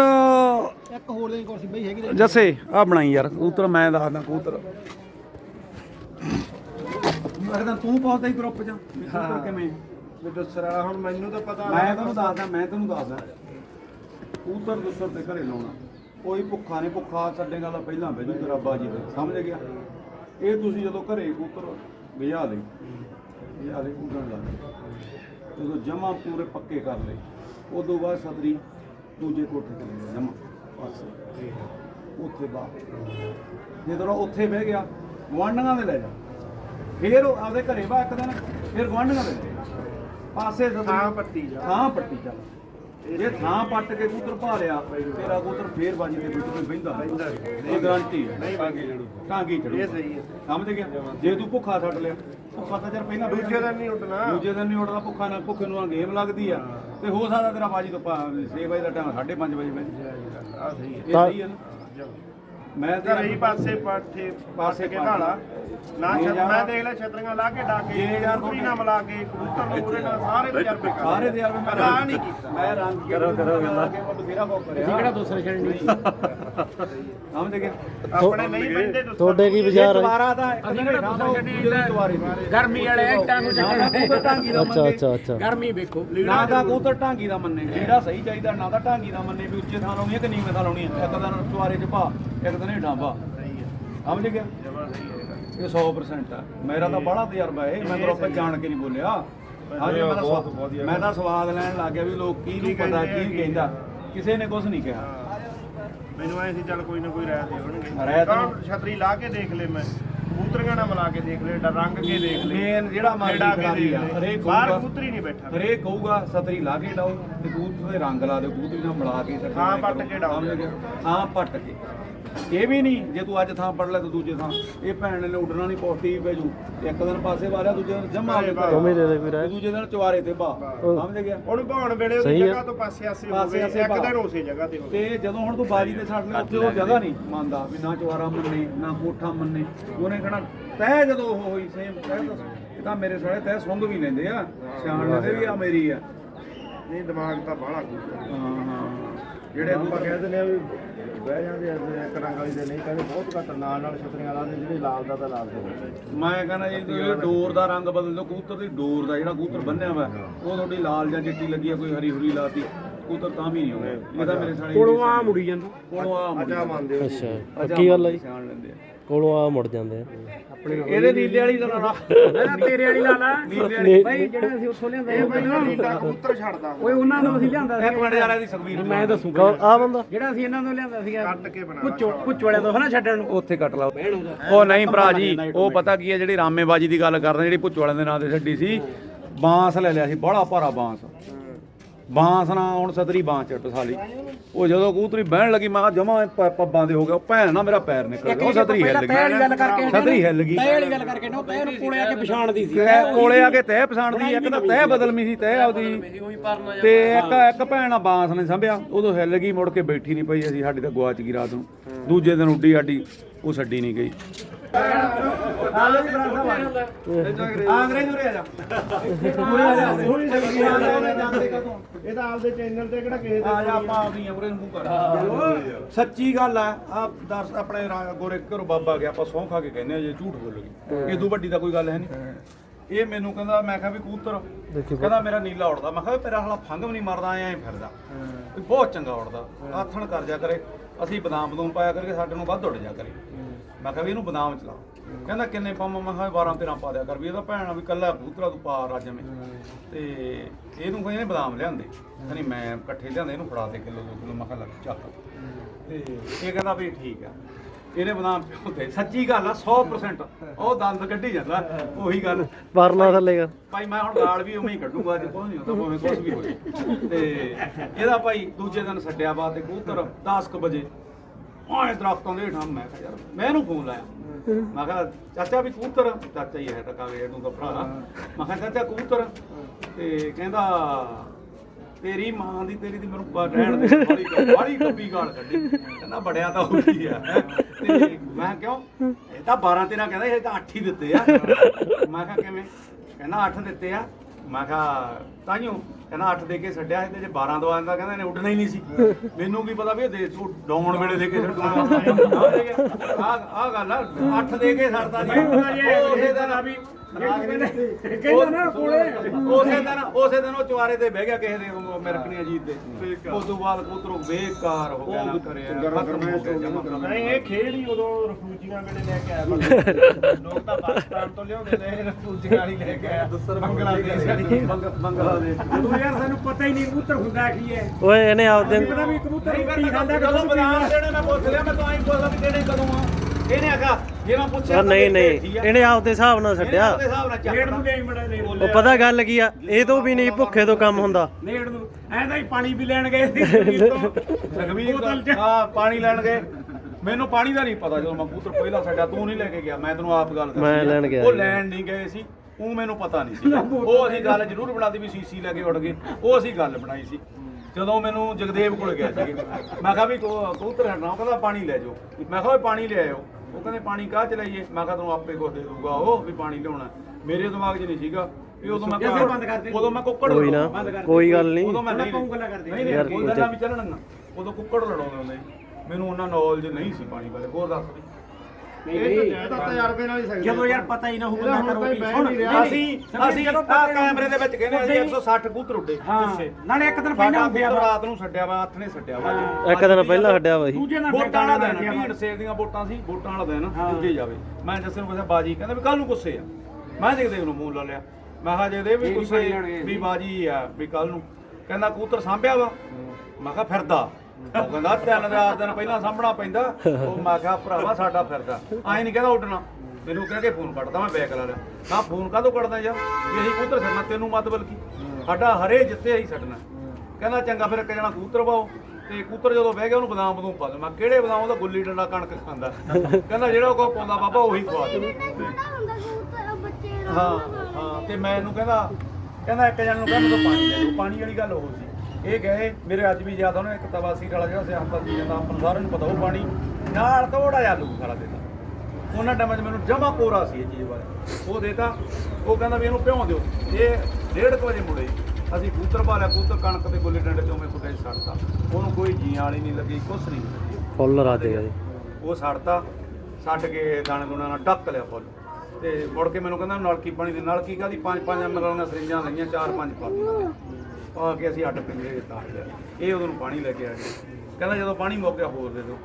S1: ਇੱਕ ਹੋਰ ਦੇ ਕੁਰਸੀ ਬਈ ਹੈਗੀ
S2: ਜੱਸੇ ਆ ਬਣਾਈ ਯਾਰ ਕਬੂਤਰ ਮੈਂ ਦੱਸਦਾ ਕਬੂਤਰ। ਮੈਂ ਕਹਿੰਦਾ ਤੂੰ ਪਾਉਂਦਾ ਹੀ ਗਰੁੱਪ 'ਚ। ਵੀ ਕਬੂਤਰ ਕਿਵੇਂ?
S3: ਵੀ ਦੱਸਰਾ ਹੁਣ ਮੈਨੂੰ ਤਾਂ ਪਤਾ
S2: ਮੈਂ ਤੁਹਾਨੂੰ ਦੱਸਦਾ ਮੈਂ ਤੁਹਾਨੂੰ ਦੱਸਦਾ। ਕਬੂਤਰ ਦੁਸਰ ਤੇ ਘਰੇ ਲਾਉਣਾ। ਕੋਈ ਭੁੱਖਾ ਨਹੀਂ ਭੁੱਖਾ ਛੱਡੇਗਾ ਤਾਂ ਪਹਿਲਾਂ ਬੈਜੂ ਤੇਰਾ ਬਾਜੀ ਤੇ ਸਮਝ ਗਿਆ? ਇਹ ਤੁਸੀਂ ਜਦੋਂ ਘਰੇ ਕਬੂਤਰ ਵਿਆਹ ਲਈ ਵਿਆਹ ਲਈ ਉੱਡਣ ਲੱਗ ਜਦੋਂ ਜਮਾ ਪੂਰੇ ਪੱਕੇ ਕਰ ਲਏ ਉਦੋਂ ਬਾਅਦ ਸਤਰੀ ਦੂਜੇ ਕੋਠੇ ਤੇ ਲੈ ਜਮਾ ਪਾਸੇ। ਉੱਥੇ ਬਾਹਰ। ਜਦੋਂ ਉੱਥੇ ਬਹਿ ਗਿਆ ਗੁਆਂਢੀਆਂ ਦੇ ਲੈ ਜਾ ਫਿਰ ਉਹ ਆਪਦੇ ਘਰੇ ਬਾ ਇੱਕ ਦਿਨ ਫਿਰ ਗੁਆਂਢੀਆਂ ਦੇ ਲੈ ਪਾਸੇ ਸਤਰੀ
S3: ਥਾਂ ਪੱਟੀ ਜਾ।
S2: ਥਾਂ ਪੱਟੀ ਚੱਲ ਜੇ ਥਾਂ ਪੱਟ ਕੇ ਕਬੂਤਰ ਭਾਲਿਆ ਤੇਰਾ ਕਬੂਤਰ ਫੇਰ ਬਾਜੀ ਦੇ ਵਿੱਚ ਕੋਈ ਬਹਿੰਦਾ ਇਹ ਗਾਰੰਟੀ ਹੈ।
S3: ਨਹੀਂ ਬਾਕੀ ਜੜੂ
S2: ਟਾਂਗੀ ਚੜੂ
S3: ਇਹ ਸਹੀ ਹੈ।
S2: ਸਮਝ ਗਿਆ? ਜੇ ਤੂੰ ਭੁੱਖਾ ਛੱਡ ਲਿਆ ਭੁੱਖਾ ਤਾਂ ਯਾਰ ਪਹਿਲਾਂ
S3: ਦੂਜੇ ਦਿਨ ਨਹੀਂ ਉੱਡਣਾ।
S2: ਦੂਜੇ ਦਿਨ ਨਹੀਂ ਉੱਡਦਾ ਭੁੱਖਾ ਨਾ ਭੁੱਖੇ ਨੂੰ ਆ ਗੇਮ ਲੱਗਦੀ ਆ। ਤੇ ਹੋ ਸਕਦਾ ਤੇਰਾ ਬਾਜੀ ਤੋਂ 6 ਵਜੇ ਦਾ ਟਾਈਮ 5:30 ਵਜੇ ਬਹਿ
S3: ਆ ਸਹੀ ਹੈ।
S2: ਇਹ ਸਹੀ ਹੈ ਨਾ? ਮੈਂ
S3: ਘਰੇ
S2: ਤੇਰਾ
S3: ਹੀ ਪਾਸੇ ਪਾਠੇ ਪਾਸੇ ਕੇ ਢਾਲਾ ਨਾ ਛੱਤ ਮੈਂ ਦੇਖ ਲੈ ਛਤਰੀਆਂ ਲਾ ਕੇ ਡਾਕੇ ਕਬੂਤਰੀ ਨਾ ਮਿਲਾ ਕੇ ਕਬੂਤਰ ਨੂੰ ਪੂਰੇ ਨਾਲ ਸਾਰੇ ਤਜਰਬੇ ਕਰ
S2: ਸਾਰੇ ਯਾਰ ਮੈਂ
S3: ਨਾ ਨਹੀਂ ਕੀਤਾ।
S2: ਮੈਂ ਰੰਗ ਕਰੋ ਕਰੋ ਗੱਲਾਂ। ਬਥੇਰਾ ਕੋ ਕਰਿਆ ਕਿਹੜਾ ਦੂਸਰੇ ਛੱਡਣੀ ਸਮਝ ਗਿਆ
S3: ਆਪਣੇ ਨਹੀਂ ਤੁਸੀਂ
S6: ਤੁਹਾਡੇ ਕੀ ਵਿਚਾਰ ਹੈ?
S2: ਦੁਬਾਰਾ ਤਾਂ ਇੱਕ ਦਿਨ ਤੋਂ ਦੂਜੇ ਦਿਨ ਦੁਬਾਰੇ
S1: ਗਰਮੀ ਵਾਲੇ ਇੱਟਾਂ ਨੂੰ
S2: ਨਾ ਤਾਂ ਕਬੂਤਰ ਢਾਂਗੀ ਦਾ
S6: ਅੱਛਾ
S2: ਮੰਨੇ।
S6: ਅੱਛਾ ਅੱਛਾ।
S1: ਗਰਮੀ ਵੇਖੋ
S2: ਨਾ ਤਾਂ ਕਬੂਤਰ ਢਾਂਗੀ ਦਾ ਮੰਨੇ। ਜਿਹੜਾ ਸਹੀ ਚਾਹੀਦਾ ਨਾ ਤਾਂ ਢਾਂਗੀ ਦਾ ਮੰਨੇ ਵੀ ਉੱਚੇ ਥਾਂ ਲਾਉਣੀ ਹੈ ਕਿ ਨੀਵੇਂ ਥਾਂ ਲਾਉਣੀ ਹੈ। ਇੱਕ ਦਿਨ ਦੁਆਰੇ ਚ ਪਾ ਇੱਕ ਦਿਨ ਹੇਠਾਂ
S3: ਹੈ।
S2: ਸਮਝ ਗਿਆ
S3: ਜਮਾ ਸਹੀ ਹੈ
S2: ਇਹ 100% ਆ। ਮੇਰਾ ਤਾਂ ਬੜਾ ਤਜਰਬਾ ਹੈ ਮੈਂ ਗਰੁੱਪ ਜਾਣ ਕੇ ਨਹੀਂ ਬੋਲਿਆ। ਹਾਂਜੀ ਮੈਂ ਤਾਂ ਸਵਾ- ਮੈਂ ਤਾਂ ਸਵਾਦ ਲੈਣ ਲੱਗ ਗਿਆ ਵੀ ਲੋਕ ਕੀ ਨੂੰ ਪਤਾ ਕੀ ਕਹਿੰਦਾ। ਕਿਸੇ ਨੇ ਕੁਝ ਨਹੀਂ ਕਿਹਾ।
S3: ਮੈਨੂੰ ਐ ਸੀ ਚੱਲ ਕੋਈ ਨਾ ਕੋਈ ਰਾਇ ਦੇ ਹੋਣਗੇ
S2: ਰਾਇ ਤਾਂ-
S3: ਛਤਰੀ ਲਾ ਕੇ ਦੇਖ ਲੈ ਮੈਂ ਕਬੂਤਰੀਆਂ ਨਾਲ ਮਿਲਾ ਕੇ ਦੇਖ ਲੈ ਰੰਗ ਕੇ ਦੇਖ ਲੈ
S2: ਮੇਨ ਜਿਹੜਾ ਮਾਰੀ
S3: ਖੇਡਾ ਕੇ
S2: ਖਿਡਾਰੀ ਆ। ਹਰੇਕ
S3: ਬਾਹਰ ਕਬੂਤਰੀ ਨਹੀਂ ਬੈਠਾ
S2: ਹਰੇਕ ਕਹੂਗਾ ਸਤਰੀ ਲਾ ਕੇ ਡਾਓ ਤੇ ਕਬੂਤਰ ਦੇ ਰੰਗ ਲਾ ਦਿਓ ਕਬੂਤਰੀ ਨਾਲ ਮਿਲਾ ਕੇ ਨਾਲ
S3: ਪੱਟ। ਕੇ ਡਾਓ।
S2: ਥਾਂ ਪੱਟ ਕੇ ਇਹ ਵੀ ਨਹੀਂ ਜੇ ਤੂੰ ਅੱਜ ਥਾਂ ਪੜ ਲੈ ਤਾਂ ਦੂਜੇ ਥਾਂ। ਇਹ ਭੈਣ ਨੇ ਉੱਡਣਾ ਨਹੀਂ ਪੌਟੀ ਪੈ ਜੂ ਇੱਕ ਦਿਨ ਪਾਸੇ ਵਾਰਿਆ ਦੂਜੇ ਦਿਨ ਜਮਾ
S6: ਤੁਮੇ ਦੇ ਦੇ ਵੀਰ।
S2: ਤੇ ਦੂਜੇ ਦਿਨ ਚਵਾਰੇ ਤੇ ਬਾ ਸਮਝ ਗਿਆ?
S3: ਉਹਨੂੰ ਭਾਉਣ ਵੇਲੇ ਉਹਦੀ। ਜਗ੍ਹਾ ਤੋਂ ਪਾਸੇ ਆਸੇ ਹੋਵੇ ਇੱਕ। ਦਿਨ ਉਸੇ ਜਗ੍ਹਾ ਤੇ ਹੋਵੇ।
S2: ਤੇ ਜਦੋਂ ਹੁਣ ਤੂੰ ਬਾਜੀ ਤੇ ਛੱਡ ਲਿਆ ਉੱਥੇ ਉਹ ਜਗ੍ਹਾ ਨਹੀਂ ਮੰਨਦਾ ਵੀ ਨਾ ਚਵਾਰਾ ਮੰਨੇ ਨਾ ਕੋਠਾ ਮੰਨੇ। ਉਹਨੇ ਕਹਣਾ ਤੈ ਜਦੋਂ ਉਹ ਹੋਈ ਸੇਮ ਤੈ ਤਾਂ ਇਹ ਤਾਂ ਮੇਰੇ ਸਾਲੇ ਤੈ ਸੁੰਘ ਵੀ ਲੈਂਦੇ ਆ। ਸਿਆਣ ਲੈਂਦੇ ਵੀ ਆ ਮੇਰੀ ਆ।
S3: ਨਹੀਂ ਦਿਮਾਗ ਤਾਂ ਬਾਹਲਾ
S2: ਹਾਂ ਹਾਂ।
S4: ਜਿਹੜੇ ਆਪਾਂ ਕਹਿ ਦਿੰਦੇ ਆ ਵੀ ਬਹਿ ਜਾਂਦੇ ਆ ਵੀ ਇੱਕ ਰੰਗ ਵਾਲੀ ਦੇ ਨਹੀਂ ਕਹਿੰਦੇ ਬਹੁਤ ਘੱਟ ਨਾਲ ਨਾਲ ਛਤਰੀਆਂ ਲਾਉਂਦੇ ਜਿਹੜੇ ਲਾਲ ਦਾ ਤਾਂ ਲਾਲ ਦੇ ਹੁੰਦੇ
S2: ਮੈਂ ਕਹਿੰਦਾ ਜੀ ਤੁਸੀਂ ਡੋਰ ਦਾ ਰੰਗ ਬਦਲ ਦਿਓ ਕਬੂਤਰ ਦੀ ਡੋਰ ਦਾ ਜਿਹੜਾ ਕਬੂਤਰ ਬੰਨਿਆ ਵਾ ਉਹ ਤੁਹਾਡੀ ਲਾਲ ਜਾਂ ਚਿੱਟੀ ਲੱਗੀ ਆ ਕੋਈ ਹਰੀ ਹੁਰੀ ਲਾਤੀ ਕਬੂਤਰ ਤਾਂ ਵੀ ਨਹੀਂ ਹੋਵੇ ਇਹ ਤਾਂ ਮੇਰੇ ਸਾਲੇ
S1: ਕੋਲੋਂ ਆ ਮੁੜੀ ਜਾਂਦਾ।
S2: ਕੋਲੋਂ ਆ ਮੁੜੀ
S3: ਹੋ
S6: ਅੱਛਾ ਪੱਕੀ ਗੱਲ ਹੈ ਜੀ?
S2: ਆ।
S6: ਕੋਲੋਂ ਆ ਮੁੜ ਜਾਂਦੇ ਆ।
S2: ਇਹਦੇ ਨੀਲੇ ਵਾਲੀ ਦਾ ਨਾ
S1: ਤੇਰੇ ਵਾਲੀ ਲਾ ਲਾ।
S2: ਨੀਲੇ ਵਾਲੀ।
S6: ਨਹੀਂ,
S1: ਜਿਹੜਾ ਅਸੀਂ ਉੱਥੋਂ ਲਿਆਂਦਾ
S3: ਇਹ ਪਹਿਲਾਂ ਨੀਲਾ ਕਬੂਤਰ ਛੱਡਦਾ
S1: ਓਏ ਉਹਨਾਂ ਨੂੰ ਅਸੀਂ ਲਿਆਂਦਾ
S2: ਇੱਕ ਮਿੰਟ ਯਾਰ ਇਹਦੀ ਸੁਖਵੀਰ
S1: ਮੈਂ ਦੱਸੂ
S6: ਕੌਣ? ਆ ਬੰਦਾ।
S1: ਜਿਹੜਾ ਅਸੀਂ ਇਹਨਾਂ ਤੋਂ ਲਿਆਂਦਾ ਸੀਗਾ
S3: ਕੱਟ ਕੇ ਬਣਾ
S1: ਪੁੱਛੋ ਪੁੱਛ ਵਾਲਿਆਂ ਤੋਂ ਹਨਾ ਛੱਡਣ ਨੂੰ?
S2: ਉੱਥੇ ਕੱਟ ਲਾ। ਉਹ ਨਹੀਂ ਭਰਾ ਜੀ ਉਹ ਪਤਾ ਕੀ ਹੈ ਜਿਹੜੀ ਰਾਮੇਬਾਜੀ ਦੀ ਗੱਲ ਕਰਦੇ ਜਿਹੜੀ ਭੁੱਚੋ ਵਾਲਿਆਂ ਦੇ ਨਾਂ ਤੇ ਛੱਡੀ ਸੀ ਬਾਂਸ ਲੈ ਲਿਆ ਸੀ ਬੜਾ ਭਾਰਾ ਬਾਂਸ। ਬਾਂਸ ਨਾਲ ਹੁਣ ਸਤਰੀ ਬਾਂਸ ਚ ਟਸਾਲੀ ਉਹ ਜਦੋਂ ਕਬੂਤਰੀ ਬਹਿਣ ਲੱਗੀ ਮੈਂ ਜਮਾ ਪੱਬਾਂ ਦੇ ਹੋ ਗਿਆ ਉਹ ਭੈਣ ਨਾ ਮੇਰਾ ਪੈਰ ਨਿਕਲ ਗਿਆ। ਉਹ ਸਤਰੀ ਹਿੱਲ ਗਈ। ਸਤਰੀ ਹਿੱਲ ਗਈ।
S1: ਤੈ ਵਾਲੀ ਗੱਲ ਕਰਕੇ ਨਾ ਤੈ ਨੂੰ ਕੋਲੇ ਆ ਕੇ ਪਛਾਣਦੀ ਸੀ।
S2: ਕੋਲੇ ਆ ਕੇ ਤਹਿ ਪਛਾਣਦੀ ਇੱਕ ਤਾਂ ਤਹਿ ਬਦਲਮੀ ਸੀ ਤਹਿ ਆਪਦੀ। ਤੇ ਇੱਕ ਇੱਕ ਭੈਣ ਆ ਬਾਂਸ ਨੇ ਸੰਭਿਆ। ਉਦੋਂ ਹਿੱਲ ਗਈ ਮੁੜ ਕੇ ਬੈਠੀ ਨਹੀਂ ਪਈ। ਅਸੀਂ ਸਾਡੀ ਤਾਂ ਗਵਾਚ ਗਈ ਰਾਤ ਨੂੰ। ਦੂਜੇ ਦਿਨ ਉੱਡੀ ਸਾਡੀ ਉਹ ਛੱਡੀ ਨਹੀਂ ਗਈ। ਅੰਗਰੇਜ਼ ਉਰੇ ਆ ਜਾ ਉਰੇ ਆ ਜਾ
S3: ਇਹ ਤਾਂ ਆਪਦੇ ਚੈਨਲ ਤੇ ਕਿਹੜਾ ਕਿਸੇ
S2: ਆ
S3: ਦੇ।
S2: ਜਾ ਆਪਾਂ ਆਪਣੀਆਂ ਉਰੇ ਨੂੰ ਮੂੰਹ ਕਰ ਸੱਚੀ ਗੱਲ ਆ ਆ ਦਰਸ ਆਪਣੇ ਰਾ- ਗੋਰੇ ਘਰੋਂ ਬਾਬਾ ਗਿਆ ਆਪਾਂ ਸੌਂ ਖਾ ਕੇ ਕਹਿੰਦੇ ਆ ਜੇ ਝੂਠ ਬੋਲੋਗੇ ਇਦੋਂ ਵੱਡੀ ਤਾਂ ਕੋਈ ਗੱਲ ਹੈ ਨਹੀਂ। ਇਹ ਮੈਨੂੰ ਕਹਿੰਦਾ ਮੈਂ ਕਿਹਾ ਵੀ ਕਬੂਤਰ ਕਹਿੰਦਾ ਮੇਰਾ ਨੀਲਾ ਉੜਦਾ ਮੈਂ ਕਿਹਾ ਵੀ ਤੇਰਾ ਹਲਾ ਫੰਗ ਵੀ ਨਹੀਂ ਮਰਦਾ ਐਂ ਫਿਰਦਾ। ਵੀ ਬਹੁਤ ਚੰਗਾ ਉੜਦਾ ਆਥਣ ਕਰ ਜਾ ਕਰੇ। ਅਸੀਂ ਬਦਾਮ ਬਦੂਮ ਪਾਇਆ ਕਰਕੇ ਸਾਡੇ ਨੂੰ ਵੱਧ ਉੱਡ ਜਾ ਕਰੇ। ਮੈਂ ਕਿਹਾ ਵੀ ਇਹਨੂੰ ਬਦਾਮ ਚਲਾ ਕਹਿੰਦਾ ਕਿੰਨੇ ਪਾਵਾਂ ਮੈਂ ਕਿਹਾ 12 13 ਪਾ ਦਿਆ ਕਰ ਵੀ ਇਹਦਾ ਭੈਣਾ ਵੀ ਕੱਲਾ ਕਬੂਤਰਾ ਤੂੰ ਪਾ ਰਾਜਵੇਂ ਤੇ ਇਹਨੂੰ ਕੋਈ ਇਹਨੇ ਬਦਾਮ ਲਿਆਂਦੇ। ਕਹਿੰਦੀ ਮੈਂ ਇਕੱਠੇ ਲਿਆਂਦੇ ਇਹਨੂੰ ਫੜਾ ਦੇ ਕਿਲੋ ਦੋ ਕਿਲੋ। ਮੈਂ ਕਿਹਾ ਲੱਗ ਚੱਕ। ਤੇ ਇਹ ਕਹਿੰਦਾ ਵੀ ਠੀਕ ਆ। ਇਹਨੇ ਬਦਾਮ ਪਿਉਂਦੇ। ਸੱਚੀ ਗੱਲ ਆ 100% ਉਹ ਦੰਦ ਕੱਢੀ ਜਾਂਦਾ ਉਹੀ ਗੱਲ।
S6: ਪਰਨਾ ਥੱਲੇ ਕਰ
S2: ਭਾਈ ਮੈਂ ਹੁਣ ਗਾਲ ਵੀ ਉਵੇਂ ਹੀ ਕੱਢੂਗਾ ਅੱਜ ਕੁਝ ਨਹੀਂ ਹੁੰਦਾ ਭਾਵੇਂ ਕੁਝ ਵੀ ਹੋਵੇ। ਤੇ ਇਹਦਾ ਭਾਈ ਦੂਜੇ ਦਿਨ ਛੱਡਿਆ ਬਾਅਦ ਤੇ ਕਬੂਤਰ 10 ਕੁ ਵਜੇ ਆਏ ਦਰਖਤਾਂ ਦੇ ਹੇਠਾਂ। ਮੈਂ ਕਿਹਾ ਯਾਰ ਮੈਂ ਇਹਨੂੰ ਫੋਨ ਲਾਇਆ। ਮੈਂ ਕਿਹਾ ਚਾਚਾ ਵੀ ਕਬੂਤਰ ਚਾਚਾ ਹੀ ਹੈ ਟਕਾ ਵੇ ਤੂੰ ਤਾਂ ਭਰਾ ਮੈਂ ਕਿਹਾ ਚਾਚਾ ਕਬੂਤਰ ਤੇ ਕਹਿੰਦਾ ਤੇਰੀ ਮਾਂ ਦੀ ਤੇਰੀ ਦੀ ਮੈਨੂੰ ਬ- ਰਹਿਣ ਦੇ ਬੜੀ ਬੜੀ ਕੱਪੀ ਗਾਲ ਕੱਢੀ। ਕਹਿੰਦਾ ਬੜਿਆ ਤਾਂ ਹੋ ਗਈ ਆ। ਤੇ ਮੈਂ ਕਿਉਂ? ਇਹ ਤਾਂ 12 13 ਕਹਿੰਦਾ ਇਹ ਤਾਂ 8 ਹੀ ਦਿੱਤੇ ਆ। ਮੈਂ ਕਿਹਾ ਕਿਵੇਂ? ਕਹਿੰਦਾ 8 ਦਿੱਤੇ ਆ। ਮੈਂ ਕਿਹਾ ਤਾਈਓ ਕਹਿੰਦਾ 8 ਦੇ ਕੇ ਛੱਡਿਆ ਸੀ ਤੇ ਜੇ 12 ਦਵਾ ਦਿੰਦਾ ਕਹਿੰਦਾ ਇਹਨੇ ਉੱਡਣਾ ਹੀ ਨਹੀਂ ਸੀ। ਮੈਨੂੰ ਕੀ ਪਤਾ ਵੀ ਇਹ ਦੇ ਤੂੰ ਡਾਉਣ ਵੇਲੇ ਦੇ ਕੇ ਛੱਡਣਾ ਆ ਆ ਗੱਲ ਆ 8 ਦੇ ਕੇ ਛੱਡਦਾ ਜੀ। ਉਸੇ ਦਿਨ ਵੀ ਕਹਿੰਦਾ ਨਾ ਕੋਲੇ। ਉਸੇ ਦਿਨ ਉਸੇ ਦਿਨ ਉਹ ਚੁਆਰੇ ਤੇ ਬਹਿ ਗਿਆ ਕਿਸੇ ਦੇ ਅਮਰੀਕਨੀ ਅਜੀਤ ਦੇ। ਉਸ ਤੋਂ ਬਾਅਦ ਪੁੱਤਰੋ ਬੇਕਾਰ ਹੋ ਗਿਆ ਨਾ ਕਰਿਆ। ਖਤਮ ਹੋ ਗਿਆ ਜਮਾ
S3: ਨਹੀਂ ਇਹ ਖੇਡ ਹੀ ਉਦੋਂ ਰਫੂਜੀਆਂ ਵੇਲੇ ਲੈ ਕੇ ਆਇਆ। ਲੋਕ ਤਾਂ ਪਾਕਿਸਤਾਨ ਤੋਂ ਲਿਆਉਂਦੇ ਨੇ ਰਫੂਜੀਆਂ ਵਾਲੀ ਲੈ ਕੇ ਆਇਆ। ਬੰਗਲਾਦੇਸ਼ ਵਾਲੀ।
S2: ਬੰਗਲਾਦੇਸ਼
S3: ਤੂੰ ਯਾਰ ਸਾਨੂੰ ਪਤਾ ਹੀ ਨਹੀਂ ਕਬੂਤਰ ਹੁੰਦਾ ਕੀ ਹੈ।
S6: ਓਏ ਇਹਨੇ ਆਪਦੇ
S3: ਪਤਾ ਵੀ ਕਬੂਤਰ ਰੋਟੀ ਖਾਂਦਾ ਕਦੋਂ
S2: ਬਨਾਮ ਦੇਣੇ ਮੈਂ ਪੁੱਛ ਲਿਆ ਮੈਂ ਤਾਂ ਆਈ ਪੁੱਛਦਾ ਵੀ ਦੇਣੇ ਕਦੋਂ ਆ। ਇਹਨੇ ਆਖਾ ਜੇ ਮੈਂ ਪੁੱਛਿਆ
S6: ਯਾਰ ਨਹੀਂ ਨਹੀਂ ਇਹਨੇ ਆਪਦੇ ਹਿਸਾਬ ਨਾਲ ਛੱਡਿਆ।
S2: ਉਹਦੇ ਹਿਸਾਬ ਨਾਲ
S3: ਖੇਡ ਨੂੰ
S2: ਚੱਕਦਾ
S3: ਗਈ ਮੜਾ ਨੇ।
S6: ਉਹ ਪਤਾ ਗੱਲ ਕੀ ਆ? ਇਹ ਤੋਂ ਵੀ ਨਹੀਂ ਭੁੱਖੇ ਤੋਂ ਕੰਮ ਹੁੰਦਾ।
S3: ਨੇੜ ਨੂੰ। ਐਂ ਤਾਂ ਹੀ ਪਾਣੀ ਵੀ ਲੈਣ ਗਏ ਸੀ ਸਰੀਰ ਤੋਂ।
S2: ਰਗਵੀਰ
S3: ਬੋਤਲ ਚ।
S2: ਹਾਂ ਪਾਣੀ ਲੈਣ ਗਏ। ਮੈਨੂੰ ਪਾਣੀ ਦਾ ਨਹੀਂ ਪਤਾ ਜਦੋਂ ਮੈਂ ਕਬੂਤਰ ਪਹਿਲਾਂ ਛੱਡਿਆ ਤੂੰ ਨਹੀਂ ਲੈ ਕੇ ਗਿਆ। ਮੈਂ ਤੈਨੂੰ ਆਪ ਗੱਲ ਦੱਸੀ
S6: ਮੈਂ
S2: ਆ।
S6: ਲੈਣ ਗਿਆ
S2: ਉਹ
S6: ਸੀ।
S2: ਲੈਣ ਨਹੀਂ ਗਏ ਸੀ। ਉਹ ਮੈਨੂੰ ਪਤਾ ਨਹੀਂ ਸੀ। ਉਹ ਅਸੀਂ ਗੱਲ ਜ਼ਰੂਰ ਬਣਾਦੀ ਵੀ ਸੀਸੀ ਲੈ ਕੇ ਉੱਡ ਗਏ। ਉਹ ਅਸੀਂ ਗੱਲ ਬਣਾਈ ਸੀ। ਜਦੋਂ ਮੈਨੂੰ ਜਗਦੇਵ ਕੋਲ ਗਿਆ ਸੀ। ਮੈਂ ਕਿਹਾ ਵੀ ਕਬੂ- ਕਬੂਤਰ ਹਟਣਾ ਉਹ ਕਹਿੰਦਾ ਪਾਣੀ ਲੈ ਜਾਓ। ਮੈਂ ਕਿਹਾ ਵੀ ਪਾਣੀ ਲੈ ਆਇਓ। ਉਹ ਕਹਿੰਦੇ ਪਾਣੀ ਕਾਹ ਚ ਲਈਏ? ਮੈਂ ਕਿਹਾ ਤੈਨੂੰ ਆਪੇ ਕੁਛ ਦੇ ਦੂਗਾ ਉਹ ਵੀ ਪਾਣੀ ਲਿਆਉਣਾ। ਮੇਰੇ ਦਿਮਾਗ 'ਚ ਨਹੀਂ ਸੀਗਾ ਵੀ ਉਦੋਂ ਮੈਂ
S3: ਜੈਸੇ ਬੰਦ ਕਰ ਦੇ।
S2: ਉਦੋਂ ਮੈਂ ਕੁੱਕੜ
S6: ਕੋਈ ਨਾ
S2: ਲੜਾਉਂਦਾ।
S6: ਕੋਈ ਗੱਲ ਨਹੀਂ।
S2: ਉਦੋਂ ਮੈਂ ਨਹੀਂ
S3: ਆਪਾਂ ਗੱਲਾਂ ਕਰਦੇ
S2: ਨਹੀਂ ਨਹੀਂ
S6: ਯਾਰ,
S2: ਕੋਈ ਗੱਲਾਂ ਵੀ ਚੱਲਣਗੀਆਂ। ਉਦੋਂ ਕੁੱਕੜ ਲੜਾਉਂਦੇ ਹੁੰਦੇ ਸੀ। ਮੈਨੂੰ ਉਹਨਾਂ ਨੌਲੇਜ ਨਹੀਂ ਸੀ ਪਾਣੀ ਬਾਰੇ ਹੋਰ ਦੱਸ ਵੀ।
S3: ਨਹੀਂ
S4: ਇਹ ਤਾਂ ਤਜਰਬੇ ਨਾਲ ਹੀ ਸਕਦੇ
S3: ਜਦੋਂ ਯਾਰ ਪਤਾ ਹੀ ਨਾ ਹੋਊ ਬੰਦਾ ਕਰੋ ਕੀ।
S4: ਬਹਿ
S3: ਸੁਣ
S4: ਨਹੀਂ ਰਿਹਾ।
S2: ਅਸੀਂ ਅਸੀਂ ਆ ਕੈਮਰੇ ਦੇ ਵਿੱਚ ਕਹਿੰਦੇ ਅਸੀਂ 160 ਕਬੂਤਰ ਉੱਡੇ
S3: ਹਾਂ
S2: ਗੁੱਸੇ
S3: ਨਾਲੇ ਇੱਕ ਦਿਨ
S2: ਸਾਡਾ
S3: ਪਹਿਲਾਂ ਹੁੰਦੇ ਆ
S2: ਕਬੂਤਰ ਰਾਤ ਨੂੰ ਛੱਡਿਆ ਵਾ ਹੱਥ ਨੇ ਛੱਡਿਆ ਵਾ।
S6: ਇੱਕ ਦਿਨ ਪਹਿਲਾਂ ਛੱਡਿਆ ਵਾ ਸੀ
S3: ਦੂਜੇ ਨਾਲ
S2: ਵੋਟਾਂ ਵਾਲਾ
S3: ਬੈਠਾ
S2: ਦਿਨ ਭੀੜ ਸੇਵ ਦੀਆਂ ਵੋਟਾਂ ਸੀ ਵੋਟਾਂ ਵਾਲਾ ਦਿਨ ਦੂਜੇ ਜਾਵੇ। ਮੈਂ ਜੱਸੇ ਨੂੰ ਬਾਜੀ ਕਹਿੰਦਾ ਵੀ ਕੱਲ ਨੂੰ ਗੁੱਸੇ ਆ। ਮੈਂ ਜਗਦੇਵ ਨੂੰ ਮੂੰਹ ਲਾ ਲਿਆ। ਮੈਂ ਕਿਹਾ ਜਗਦੇਵ ਵੀ ਗੁੱਸੇ ਵੀ ਬਾਜੀ ਆ ਵੀ ਕੱਲ ਨੂੰ। ਕਹਿੰਦਾ ਕਬੂਤਰ ਸਾਂਭਿਆ ਵਾ। ਮੈਂ ਕਿਹਾ ਫਿਰਦਾ। ਉਹ ਕਹਿੰਦਾ ਤਿੰਨ ਚਾਰ ਦਿਨ ਪਹਿਲਾਂ ਸਾਂਭਣਾ ਪੈਂਦਾ। ਉਹ ਮੈਂ ਕਿਹਾ ਭਰਾਵਾ ਸਾਡਾ ਫਿਰਦਾ। ਐਂ ਨਹੀਂ ਕਹਿੰਦਾ ਉੱਡਣਾ। ਮੈਨੂੰ ਕਹਿ ਕੇ ਫੋਨ ਕੱਟਦਾ ਮੈਂ ਬੈਕ ਲਾ ਮੈਂ ਫੋਨ ਕਾਹਤੋਂ ਕੱਟਦਾ ਯਾਰ? ਵੀ ਅਸੀਂ ਕਬੂਤਰ ਛੱਡਣਾ ਤੈਨੂੰ ਮਤਲਬ ਕੀ ਸਾਡਾ ਹਰੇ ਜਿੱਤੇ ਅਸੀਂ ਛੱਡਣਾ। ਕਹਿੰਦਾ ਚੰਗਾ ਫਿਰ ਇੱਕ ਜਣਾ ਕਬੂਤਰ ਪਾਓ ਤੇ ਕਬੂਤਰ ਜਦੋਂ ਬਹਿ ਗਿਆ ਉਹਨੂੰ ਬਦਾਮ ਬਦੂਮ ਪਾ ਦੇ ਮੈਂ ਕਿਹੜੇ ਬਦਾਮ? ਉਹਦਾ ਗੁੱਲੀ ਡੰਡਾ ਕਣਕ ਖਾਂਦਾ। ਕਹਿੰਦਾ ਜਿਹੜਾ ਕੋ ਪਾਉਂਦਾ ਬਾਬਾ ਉਹੀ ਖਵਾ ਦੇ
S5: ਨੂੰ
S2: ਹਾਂ ਹਾਂ। ਤੇ ਮੈਂ ਇਹਨੂੰ ਕਹਿੰਦਾ ਕਹਿੰਦਾ ਇੱਕ ਜਣ ਨੂੰ ਕਹਿੰਦਾ ਪਾਣੀ ਲੈ ਪਾਣੀ ਵਾਲੀ ਗੱਲ ਸੀ ਇਹ ਗਏ ਮੇਰੇ ਅੱਜ ਵੀ ਯਾਦ ਆਉਣਾ ਇੱਕ ਤਵਾਸੀ ਵਾਲਾ ਜਿਹੜਾ ਸਿਆਸਤ ਦੀ ਜਾਂਦਾ ਆਪਾਂ ਨੂੰ ਸਾਰਿਆਂ ਨੂੰ ਪਤਾ ਉਹ ਪਾਣੀ ਨਾਲ ਥੋੜਾ ਜਿਹਾ ਆਲੂ ਖਾਲਾ ਦੇਤਾ। ਉਹਨਾਂ ਟਾਈਮਾਂ 'ਚ ਮੈਨੂੰ ਜਮਾ ਕੋਰਾ ਸੀ ਇਹ ਚੀਜ਼ ਬਾਰੇ। ਉਹ ਦੇਤਾ ਉਹ ਕਹਿੰਦਾ ਵੀ ਇਹਨੂੰ ਭਿਉਂ ਦਿਓ। ਇਹ ਡੇਢ ਕੁ ਵਜੇ ਮੁੜੇ। ਅਸੀਂ ਕੂਤਰ ਪਾ ਲਿਆ ਕੂਤਰ ਕਣਕ ਦੇ ਗੁੱਲੇ ਡੰਡੇ ਤੇ ਉਵੇਂ ਕੁੱਟੇ ਛੱਡਤਾ ਉਹਨੂੰ ਕੋਈ ਜੀਆਂ ਵਾਲੀ ਨਹੀਂ ਲੱਗੀ ਕੁਛ ਨਹੀਂ
S6: ਫੁੱਲ ਰਾਜੇਗਾ ਜੀ।
S2: ਉਹ ਛੱਡਤਾ ਛੱਡ ਕੇ ਦਾਣੇ ਦੁਣਾ ਨਾਲ ਟੱਕ ਲਿਆ ਫੁੱਲ। ਤੇ ਮੁੜ ਕੇ ਮੈਨੂੰ ਕਹਿੰਦਾ ਨਲਕੀ ਪਾਣੀ ਦੇ ਨਲਕੀ ਕਾਦੀ ਪੰਜ ਪੰਜ ਐਮਐਲ ਵਾਲੀਆਂ ਸਰਿੰਜਾਂ ਲਈਆਂ ਚਾਰ ਪੰਜ ਪਾਤੀਆਂ। ਪਾ ਕੇ ਅਸੀਂ ਅੱਡ ਪਿੰਡੇ ਦਿੱਤਾ ਤਾਂ ਇਹ ਉਦੋਂ ਪਾਣੀ ਲੈ ਕੇ ਆ ਗਏ ਕਹਿੰਦਾ ਜਦੋਂ ਪਾਣੀ ਮੁੱਕ ਗਿਆ ਹੋਰ ਦੇ ਦਿਓ।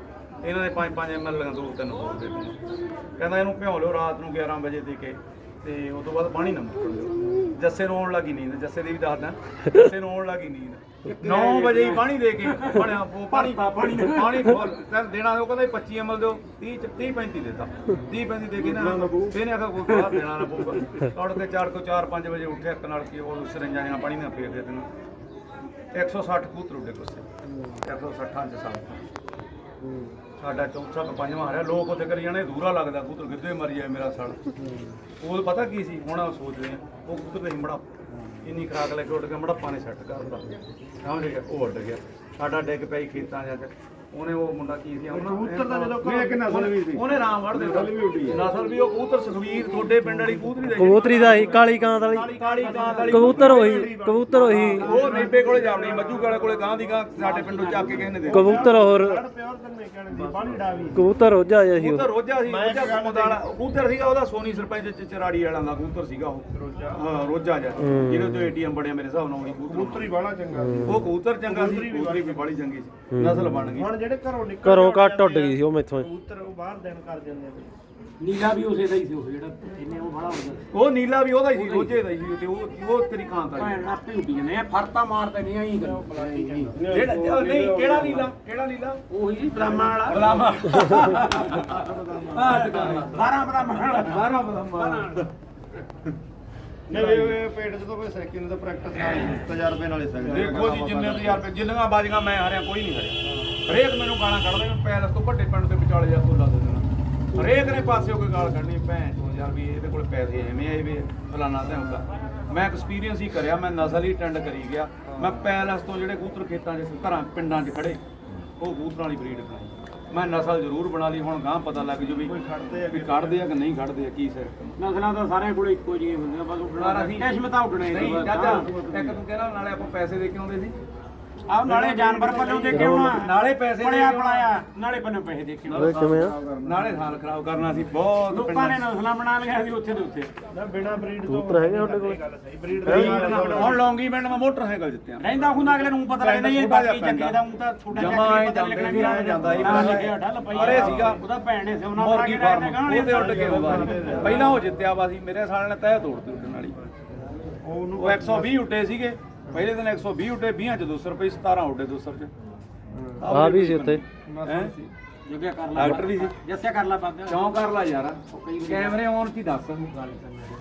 S2: ਇਹਨਾਂ ਨੇ ਪੰਜ ਪੰਜ ਐਮਐਲ ਲਗਾ ਦੋ ਤਿੰਨ ਹੋਰ ਦੇ ਦਿੱਤੀਆਂ ਕਹਿੰਦਾ ਇਹਨੂੰ ਭਿਉਂ ਲਿਓ ਰਾਤ ਨੂੰ 11 ਵਜੇ ਦੇ ਕੇ ਤੇ ਉਸ ਤੋਂ ਬਾਅਦ ਪਾਣੀ ਨਾ ਮੁੱਕਣ ਦਿਓ। ਜੱਸੇ ਨੂੰ ਆਉਣ ਲੱਗੀ ਨੀਂਦ, ਜੱਸੇ ਦੀ ਵੀ ਦੱਸਦਾ ਜੱਸੇ ਨੂੰ ਆਉਣ ਲੱਗੀ ਨੀਂਦ। 9 ਵਜੇ ਹੀ ਪਾਣੀ ਦੇ ਕੇ ਬਣਿਆ ਉਹ ਪਾਣੀ ਪਾਣੀ ਪਾਣੀ ਫੁੱਲ ਕਹਿੰਦਾ ਦੇਣਾ, ਉਹ ਕਹਿੰਦਾ 25 ਐਮਐਲ ਦਿਓ 30 30 35 ਦੇਤਾ। 30 35 ਦੇ ਕੇ ਨਾ ਇਹਨੇ ਆਖਾ ਕੋਈ ਬਾਹਰ ਦੇਣਾ ਨਾ ਪਊਗਾ। ਤੜ ਕੇ 4 ਤੋਂ 4 5 ਵਜੇ ਉੱਠਿਆ, ਇੱਕ ਨਾਲ ਕੀ ਉਹ ਸਰੰਜਾਂ ਨਾਲ ਪਾਣੀ ਨਾਲ ਫੇਰ ਦੇ ਦੇਣਾ। 160 ਕਬੂਤਰ ਉੱਡੇ ਕੁੱਸੇ 160 ਚ ਸਾਲ ਸਾਡਾ ਚੌਥਾ ਕਿ ਪੰਜਵਾਂ ਹਰਿਆ ਲੋਕ ਉੱਥੇ ਕਰੀ ਜਾਣੇ ਦੂਰਾ ਲੱਗਦਾ, ਕਬੂਤਰ ਗਿੱਧੇ ਮਰੀ ਜਾਏ ਮੇਰਾ ਸਾਲ। ਉਹ ਪਤਾ ਕੀ ਸੀ, ਹੁਣ ਸੋਚਦੇ ਆ, ਉਹ ਕਬੂਤਰ ਨਹੀਂ ਮੜਾ ਇੰਨੀ ਖਰਾਕ ਲੈ ਕੇ ਉੱਡ ਗਿਆ ਮੜਾਪਾ ਨੇ ਸੈੱਟ ਕਰਦਾ। ਸਮਝ ਗਿਆ? ਉਹ ਉੱਡ ਗਿਆ। ਸਾਡਾ ਡਿੱਗ ਪਈ ਖੇਤਾਂ 'ਚ ਉਹਨੇ ਉਹ ਮੁੰਡਾ ਕੀ ਸੀ ਉਹਨਾਂ
S4: ਕਬੂਤਰ ਦਾ ਜਦੋਂ ਇੱਕ ਨਸਲ ਵੀ ਸੀ।
S2: ਉਹਨੇ ਰਾਮ ਵੜ ਦਿੱਤਾ। ਨਸਲ ਵੀ ਉਹ ਕਬੂਤਰ ਸੁਖਵੀਰ ਤੁਹਾਡੇ ਪਿੰਡ ਵਾਲੀ ਕਬੂਤਰੀ ਦਾ।
S6: ਕਬੂਤਰੀ ਦਾ ਹੀ ਕਾਲੀ ਕਾਂ ਵਾਲੀ।
S2: ਕਾਲੀ ਕਾਲੀ ਕਾਂ ਵਾਲੀ
S6: ਕਬੂਤਰ ਉਹੀ ਕਬੂਤਰ ਉਹੀ।
S2: ਉਹ ਨੇਬੇ ਕੋਲੇ ਜਾਵਣੀ ਮੱਜੂ ਕਾਲੇ ਕੋਲੇ ਗਾਂ ਦੀ ਗਾਂ ਸਾਡੇ ਪਿੰਡੋਂ ਚੱਕ ਕੇ ਕਿਸੇ ਨੇ ਦੇ ਦਿੱਤੀ।
S6: ਕਬੂਤਰ ਹੋਰ ਕਬੂਤਰ ਰੋਜਾ ਜਿਹਾ ਸੀ ਉਹ।
S2: ਕਬੂਤਰ ਰੋਜਾ ਸੀ ਰੋਜਾ ਕਮਦਾ ਵਾਲਾ। ਕਬੂਤਰ ਸੀਗਾ ਉਹਦਾ ਸੋਨੀ ਸਰਪੰਚ ਚ ਚਰਾੜੀ ਵਾਲਾ ਦਾ ਕਬੂਤਰ ਸੀਗਾ ਉਹ। ਰੋਜਾ। ਹਾਂ ਰੋਜਾ ਜਾ ਜਿਹਦੇ ਤੋਂ ਏਟੀਐਮ ਬੜਿਆ ਮੇਰੇ ਹਿਸਾਬ ਨਾਲ ਉਹੀ ਕਬੂਤਰ।
S3: ਕਬੂਤਰ ਹੀ ਬਾਲਾ ਚੰਗਾ ਸੀ।
S2: ਉਹ ਕਬੂਤਰ ਚੰਗਾ ਸੀ ਕਬੂਤਰੀ ਵੀ ਬੜੀ ਚੰਗੀ ਸੀ। ਨਸਲ ਬਣ ਗਈ।
S3: ਹੁਣ ਜਿਹੜੇ ਘਰੋਂ ਨਿਕਲ
S6: ਘਰੋਂ ਘੱਟ ਉੱਡ ਗਈ ਸੀ ਉਹ ਮੈਥੋਂ
S3: ਕਬੂਤਰ ਉਹ ਬਾਹਰ ਦੇਣ ਕਰ ਜਾਂਦੇ ਨੇ ਨੀਲਾ ਵੀ ਉਸੇ ਦਾ ਹੀ ਸੀ ਉਹ ਜਿਹੜਾ ਇਹਨੇ ਉਹ ਬੜਾ ਹੁੰਦਾ
S2: ਉਹ ਨੀਲਾ ਵੀ ਉਹਦਾ ਹੀ ਸੀ ਰੋਜੇ ਦਾ ਹੀ ਸੀ ਤੇ ਉਹ ਉਹ ਤੇਰੀ ਕਾਂ ਦਾ।
S3: ਭੈਣ ਆਪੇ ਉੱਡੀ ਜਾਂਦੇ ਆ ਫਰਤਾ ਮਾਰਦੇ ਨਹੀਂ ਆਈ ਕਰੋ
S2: ਜਿਹੜਾ ਉਹ ਨਹੀਂ ਕਿਹੜਾ ਨੀਲਾ? ਕਿਹੜਾ ਨੀਲਾ?
S3: ਉਹੀ ਬ੍ਰਾਹਮਣ ਵਾਲਾ।
S2: ਬਲਾਮਾ
S3: ਆਹ ਦੁਕਾਨ 12 ਬ੍ਰਾਹਮਣ ਵਾਲਾ।
S2: ਬਾਰਾ ਬਲਾਮਾ
S4: ਨਹੀਂ ਇਹ ਪੇਟ ਜਦੋਂ ਕੋਈ ਸੈਕਿੰਡ ਨੂੰ ਤਾਂ ਪ੍ਰੈਕਟਿਸ ਨਾਲ ਹੀ ਤਜਰਬੇ ਨਾਲ ਹੀ ਸਕਦੇ
S2: ਦੇਖੋ ਜੀ ਜਿੰਨੇ ਤੇ ਯਾਰ ਜਿੰਨੀਆਂ ਬਾਜੀਆਂ ਮੈਂ ਹਾਰਿਆ ਕੋਈ ਨਹੀਂ ਹਾਰਿਆ। ਹਰੇਕ ਮੈਨੂੰ ਗਾਲਾਂ ਕੱਢਦੇ ਨੇ ਪੈਲਸ ਤੋਂ ਵੱਡੇ ਪਿੰਡ ਦੇ ਵਿਚਾਲੇ ਜਾ ਕੋਲਾ ਦੇ ਦੇਣਾ। ਹਰੇਕ ਨੇ ਪਾਸਿਓ ਕੋਈ ਗਾਲ ਕੱਢਣੀ ਭੈਣ ਚੋ ਯਾਰ ਵੀ ਇਹਦੇ ਕੋਲ ਪੈਸੇ ਐਵੇਂ ਆਏ ਵੇ ਫਲਾਣਾ ਤੇ ਹੁੰਦਾ। ਮੈਂ ਐਕਸਪੀਰੀਅੰਸ ਹੀ ਕਰਿਆ ਮੈਂ ਨਸਲ ਹੀ ਟੈਂਡ ਕਰੀ ਗਿਆ। ਮੈਂ ਪੈਲਸ ਤੋਂ ਜਿਹੜੇ ਕਬੂਤਰ ਖੇਤਾਂ 'ਚ ਘਰਾਂ ਪਿੰਡਾਂ 'ਚ ਖੜੇ ਉਹ ਕਬੂਤਰਾਂ ਵਾਲੀ ਬਰੀਡ ਖਾਈ ਮੈਂ ਨਸਲ ਜ਼ਰੂਰ ਬਣਾ ਲਈ ਹੁਣ ਗਾਂ ਪਤਾ ਲੱਗ ਜੂ ਵੀ
S3: ਖੜਦੇ ਆ
S2: ਵੀ ਕੱਢਦੇ ਆ ਕਿ ਨਹੀਂ ਕੱਢਦੇ ਆ ਕੀ ਸਿਸਟਮ
S1: ਨਸਲਾਂ ਤਾਂ ਸਾਰਿਆਂ ਕੋਲ ਇੱਕੋ ਜਿਹੀਆਂ ਹੁੰਦੀਆਂ ਬਸ ਉੱਡਣਾ ਕਿਸਮਤਾਂ ਉੱਡਣੇ
S2: ਨਹੀਂ ਚਾਚਾ ਇੱਕ ਤੂੰ ਕਹਿੰਦਾ ਨਾਲੇ ਆਪਾਂ ਪੈਸੇ ਦੇ ਕੇ ਆਉਂਦੇ ਸੀ?
S1: ਆਹ ਨਾਲੇ ਜਾਨਵਰ ਪੱਲੋਂ ਦੇ ਕੇ ਆਉਣਾ
S2: ਨਾਲੇ ਪੈਸੇ
S1: ਬਣਿਆ ਬਣਾਇਆ। ਨਾਲੇ ਬੰਨੇ ਪੈਸੇ ਦੇ ਕੇ ਆਉਣਾ
S6: ਓਏ ਕਿਵੇਂ ਆ?
S2: ਨਾਲੇ ਹਾਲ ਖਰਾਬ ਕਰਨਾ ਸੀ ਬਹੁਤ
S1: ਲੋਕਾਂ ਨੇ ਨਸਲਾਂ ਬਣਾ ਲਈਆਂ ਸੀ ਉੱਥੇ ਦੇ ਉੱਤੇ
S3: ਨਾ ਬਿਨਾ ਬਰੀਡ ਤੋਂ
S6: ਕਬੂਤਰ ਹੈਗੇ ਤੁਹਾਡੇ ਕੋਲ?
S3: ਗੱਲ ਸਹੀ ਬਰੀਡ
S2: ਹੁਣ ਲੌਂਗੀ ਪਿੰਡ ਮੈਂ ਮੋਟਰਸਾਈਕਲ ਜਿੱਤਿਆ
S1: ਰਹਿੰਦਾ ਹੁੰਦਾ ਅਗਲੇ ਨੂੰ ਪਤਾ ਲੱਗਦਾ ਇਹ ਬਾਕੀ ਚੰਗੇ ਦਾ ਉਹ ਤਾਂ ਛੋਟਾ
S2: ਜਮਾਂ
S1: ਜਿਹਾ
S2: ਐਂ
S1: ਪਤਾ ਲੱਗਣਾ ਵੀ
S2: ਜਾਂਦੇ ਜਾਂਦਾ ਸੀ
S1: ਨਾ ਲੱਗਿਆ ਢੱਲ ਪਈ
S2: ਅਰੇ ਸੀਗਾ।
S1: ਉਹਦਾ ਭੈਣ ਨੇ ਸੋਨਾ ਬਣਾ
S2: ਮੁਰਗੀ
S1: ਕੇ
S2: ਫਾਰਮ।
S1: ਰੱਖਣਾ ਗਾਣੇ
S2: ਉਹਦੇ ਉੱਡ ਕੇ ਆਉਂਦਾ ਸੀ ਪਹਿਲਾਂ ਉਹ ਜਿੱਤਿਆ ਵਾ ਸੀ ਮੇਰੇ ਸਾਲ ਨੇ ਤਹਿ ਤੋੜਤੀ ਉੱਡਣ ਵਾਲੀ
S3: ਉਹਨੂੰ
S2: ਉਹ 120 ਉੱਡੇ ਸੀਗੇ। ਪਹਿਲੇ ਦਿਨ 120 ਉੱਡੇ 20 ਚ 200 ਰੁਪਏ 17 ਉੱਡੇ 200 ਚ।
S6: ਆ ਵੀ ਸੀ ਉੱਥੇ।
S2: ਹੈ?
S1: ਜੁਗਿਆ ਕਰ ਲਾ
S2: ਡਾਕਟਰ ਵੀ ਸੀ।
S1: ਜੱਸਿਆ ਕਰ ਲਾ ਬੰਦ
S2: ਕਿਉਂ ਕਰ ਲਾ ਯਾਰ। ਕੈਮਰੇ ਆਨ ਕੀ ਦੱਸ।